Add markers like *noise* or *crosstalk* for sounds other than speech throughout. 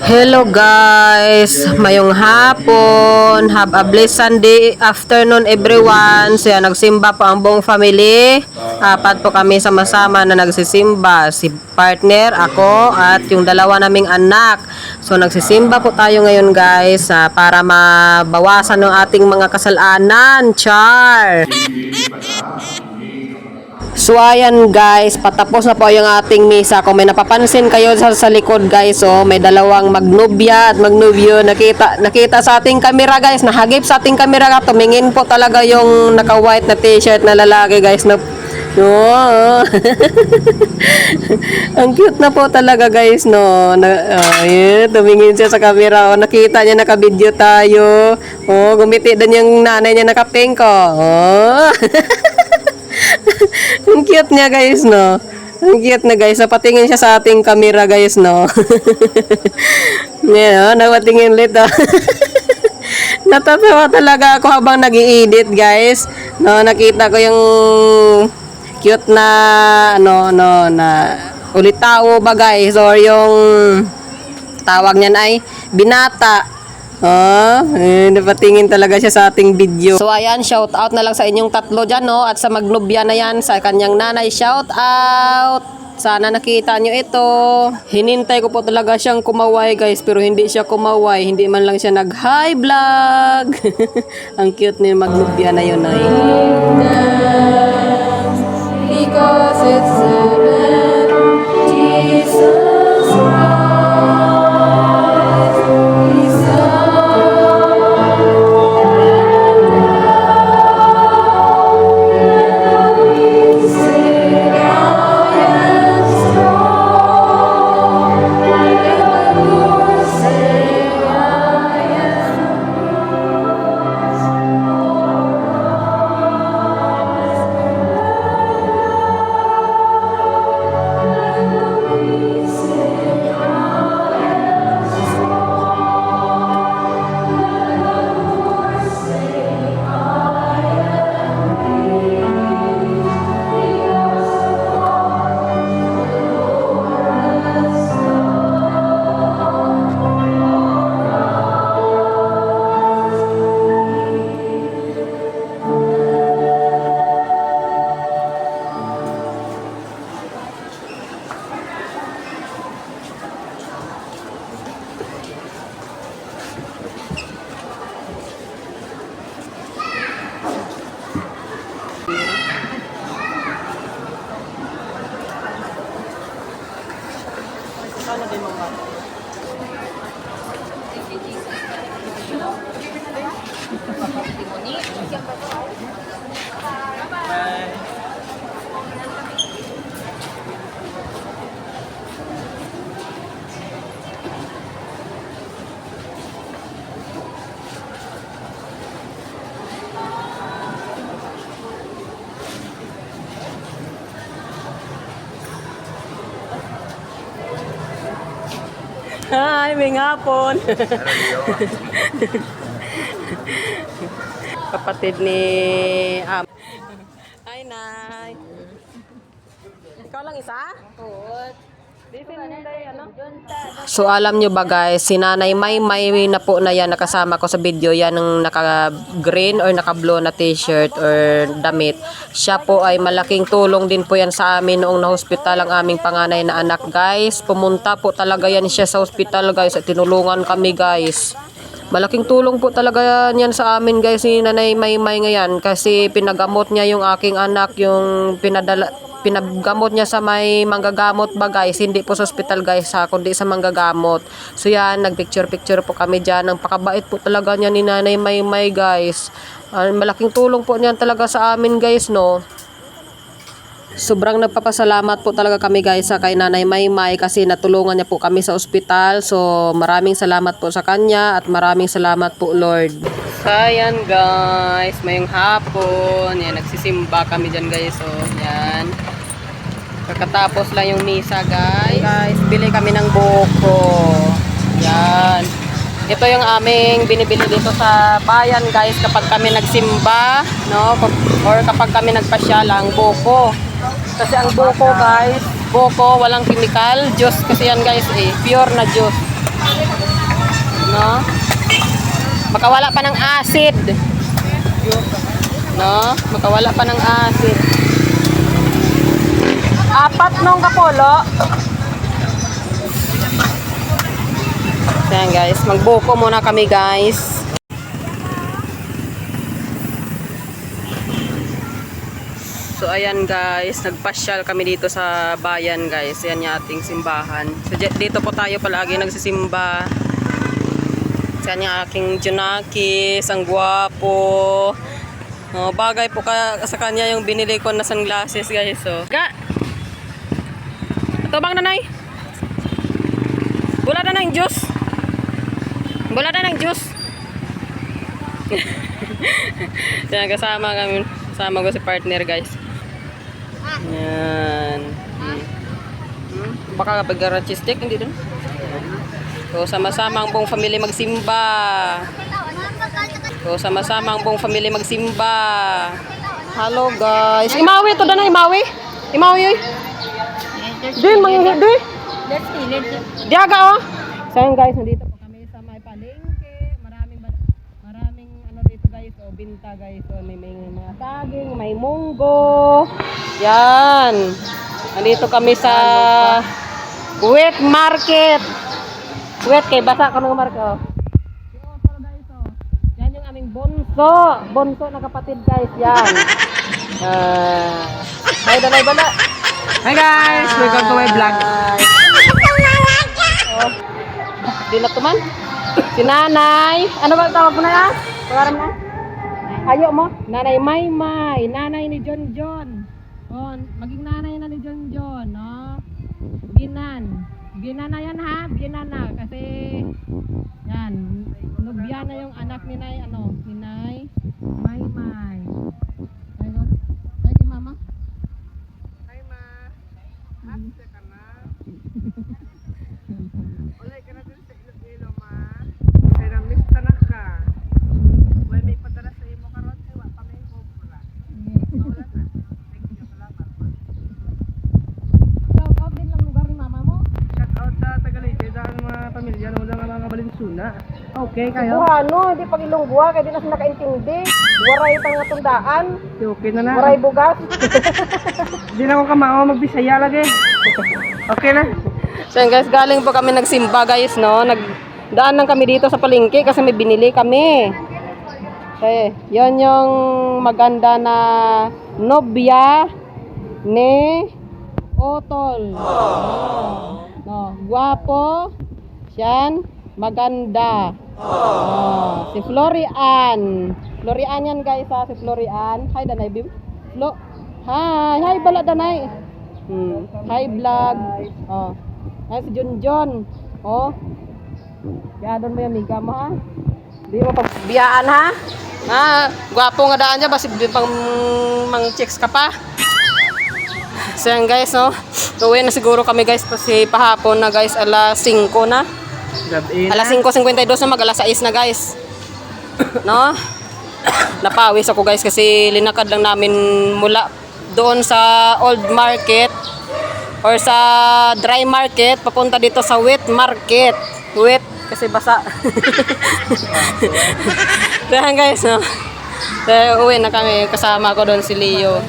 Hello guys, mayong hapon. Have a blessed Sunday afternoon everyone. So nagsimba po ang buong family. Apat po kami sama-sama na nagsisimba. Si partner, ako, at yung dalawa naming anak. So nagsisimba po tayo ngayon guys ah, para mabawasan ng ating mga kasalanan. Char! So ayan guys, patapos na po yung ating misa. Kung may napapansin kayo sa, sa likod guys, oh, may dalawang magnubya at magnubyo. Nakita, nakita sa ating camera guys, nahagip sa ating camera. Tumingin po talaga yung naka-white na t-shirt na lalaki guys. Na, oh. *laughs* Ang cute na po talaga guys, no. Na, oh, yun, tumingin siya sa camera. Oh, nakita niya naka-video tayo. Oh, gumiti din yung nanay niya naka-pink. Oh. oh. *laughs* Ang cute niya guys, no? Ang cute na guys. Napatingin siya sa ating camera guys, no? *laughs* Yan, oh, napatingin ulit, oh. *laughs* Natatawa talaga ako habang nag edit guys. No, nakita ko yung cute na, ano, no, na ulit tao ba guys? Or yung tawag niyan ay binata. Oh, eh, napatingin talaga siya sa ating video. So ayan, shout out na lang sa inyong tatlo dyan, no? At sa magnubya na yan, sa kanyang nanay, shout out! Sana nakita nyo ito. Hinintay ko po talaga siyang kumaway guys, pero hindi siya kumaway. Hindi man lang siya nag-hi vlog. *laughs* Ang cute ni magnubya na yun ay. Because it's Hi, may ngapon. Kapatid ni Am. Hi, Nay. Ikaw lang isa? Oo. So alam nyo ba guys, si Nanay May May na po na yan nakasama ko sa video yan ng naka green or naka blue na t-shirt or damit. Siya po ay malaking tulong din po yan sa amin noong na-hospital ang aming panganay na anak guys. Pumunta po talaga yan siya sa hospital guys at tinulungan kami guys. Malaking tulong po talaga yan sa amin guys si Nanay May May ngayon kasi pinagamot niya yung aking anak yung pinadala pinagamot niya sa may manggagamot ba guys? Hindi po sa hospital guys ha kundi sa manggagamot. So yan nagpicture picture po kami dyan. Ang pakabait po talaga niya ni Nanay May May guys. Ah, malaking tulong po niyan talaga sa amin guys no? Sobrang nagpapasalamat po talaga kami guys sa kay Nanay Maymay kasi natulungan niya po kami sa ospital. So maraming salamat po sa kanya at maraming salamat po Lord. Ayan guys, mayong hapon. Yan, nagsisimba kami dyan guys. So yan. Kakatapos lang yung misa guys. Guys, bili kami ng buko. Yan. Ito yung aming binibili dito sa bayan guys kapag kami nagsimba, no? Or kapag kami nagpasyala ang buko. Kasi ang buko guys, buko walang chemical, juice kasi yan guys eh, pure na juice. No? Makawala pa ng acid. No? Makawala pa ng acid. Apat nung kapolo. Ayan guys, magbuko muna kami guys. So ayan guys, nagpasyal kami dito sa bayan guys. Yan yung ating simbahan. So di- dito po tayo palagi nagsisimba. Yan yung aking Junakis, ang gwapo. Oh, bagay po ka sa kanya yung binili ko na sunglasses guys. So, ga! Ito bang nanay? Bula na ng juice. Bula na ng juice. *laughs* Yan, kasama kami. Kasama ko si partner guys. Yan. Hmm. Baka kapag stick, hindi dun. So, sama-sama ang buong family magsimba. So, sama-sama ang buong family magsimba. Hello guys. Imawi to na imawi. Imawi oy. Din mangingi di. Diaga oh. So yun, guys, nandito po kami sa may palengke. Maraming maraming ano dito guys, oh, binta guys. So, may, may mga saging, may munggo. Yan. Nandito kami sa wet market. Wet kay basa ko ng marko. Yan yung aming bonso. Bonso na kapatid guys, yan. *laughs* Ah, hi, dalay bala. Hi guys! Welcome to my vlog. Oh. Di na tuman. Si nanay. Ano ba tawag mo na yan? Pangalan mo na? Ayo mo. Nanay Maymay. Nanay ni John John. Oh, maging nanay Binan na yan ha. Binan na. Kasi, yan. Nubya na yung anak ni Nay, ano, ni Nay Maymay. Ay, God. Ay, kay mama. Hi ma. Happy ka na? Ulay ka na dun sa Iloilo ma. Kaya na-miss ka na ka. Well, may padala sa imo karon kay wa pa may cobra. Wala na. Thank you. Salamat ma. Shout out din lang lugar ni mama mo. Shout out sa Tagaligay sa mga pamilya na wala nga balinsuna. Okay kayo? Buhano, hindi pag ilong buha, kaya di na sila nakaintindi. Waray pang natundaan, Okay na na. waray bugas. *laughs* Di na ako kamao magbisaya lagi. *laughs* Okay na. So yun guys, galing po kami nagsimba guys, no? Nagdaan lang kami dito sa palengke kasi may binili kami. Okay, yon yung maganda na nobya ni Otol. No, guwapo, siyan, maganda. Oh, si Florian. Florian yan guys ha, si Florian. Hi Danay Bim. Flo. Hi, hi bala Danay. Hmm. Hi vlog. Oh. Hi si Junjun. Oh. Biyadon mo yung miga mo ha. Di mo pagbiyaan ha. Ha, gwapo nga daan niya basi pang mang chicks ka pa. So yan guys, no. Uwi na siguro kami guys kasi pahapon na guys alas 5 na. Gabi Alas 5.52 na mag alas 6 na guys. No? Napawis ako guys kasi linakad lang namin mula doon sa old market or sa dry market papunta dito sa wet market. Wet kasi basa. *laughs* Kaya guys, no? So, uwi na kami. Kasama ko doon si Leo.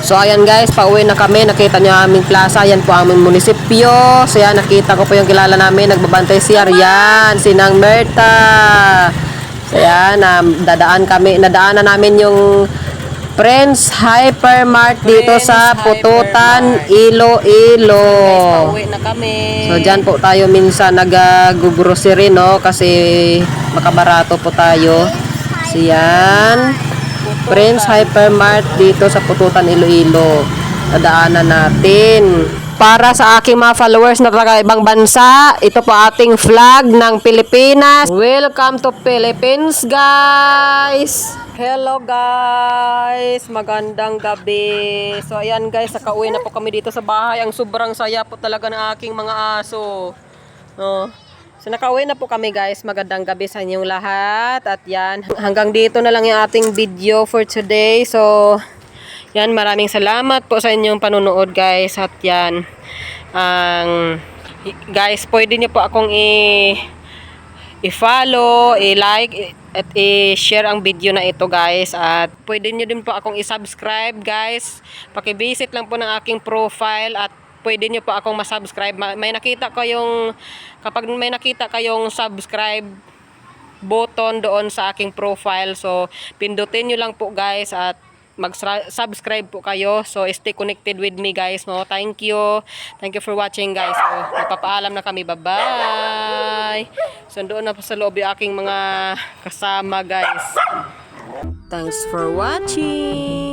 So ayan guys, pauwi na kami. Nakita niyo ang aming plaza. Yan po ang aming munisipyo. So yan, nakita ko po yung kilala namin. Nagbabantay si Arian, si Nang Merta. So yan, um, dadaan kami. Nadaanan namin yung Friends Hypermart dito sa Pututan, Iloilo. pauwi na kami. So dyan po tayo minsan nag-grocery no kasi makabarato po tayo. So yan. Friends Hypermart dito sa Pututan, Iloilo. Nadaanan natin. Para sa aking mga followers na taga ibang bansa, ito po ating flag ng Pilipinas. Welcome to Philippines, guys! Hello guys! Magandang gabi. So ayan guys, nakauwi na po kami dito sa bahay. Ang sobrang saya po talaga ng aking mga aso. No? So nakauwi na po kami guys. Magandang gabi sa inyong lahat. At yan, hanggang dito na lang yung ating video for today. So, yan, maraming salamat po sa inyong panunood guys. At yan, ang guys, pwede niyo po akong i i-follow, i-like, at i-share ang video na ito guys. At pwede nyo din po akong i-subscribe guys. Pakivisit lang po ng aking profile at pwede nyo po akong masubscribe. Ma- May nakita ko yung, kapag may nakita kayong subscribe button doon sa aking profile. So, pindutin nyo lang po guys at mag-subscribe po kayo. So, stay connected with me guys. No? Thank you. Thank you for watching guys. So, magpapaalam na kami. Bye-bye. So, doon na po sa loob yung aking mga kasama guys. Thanks for watching.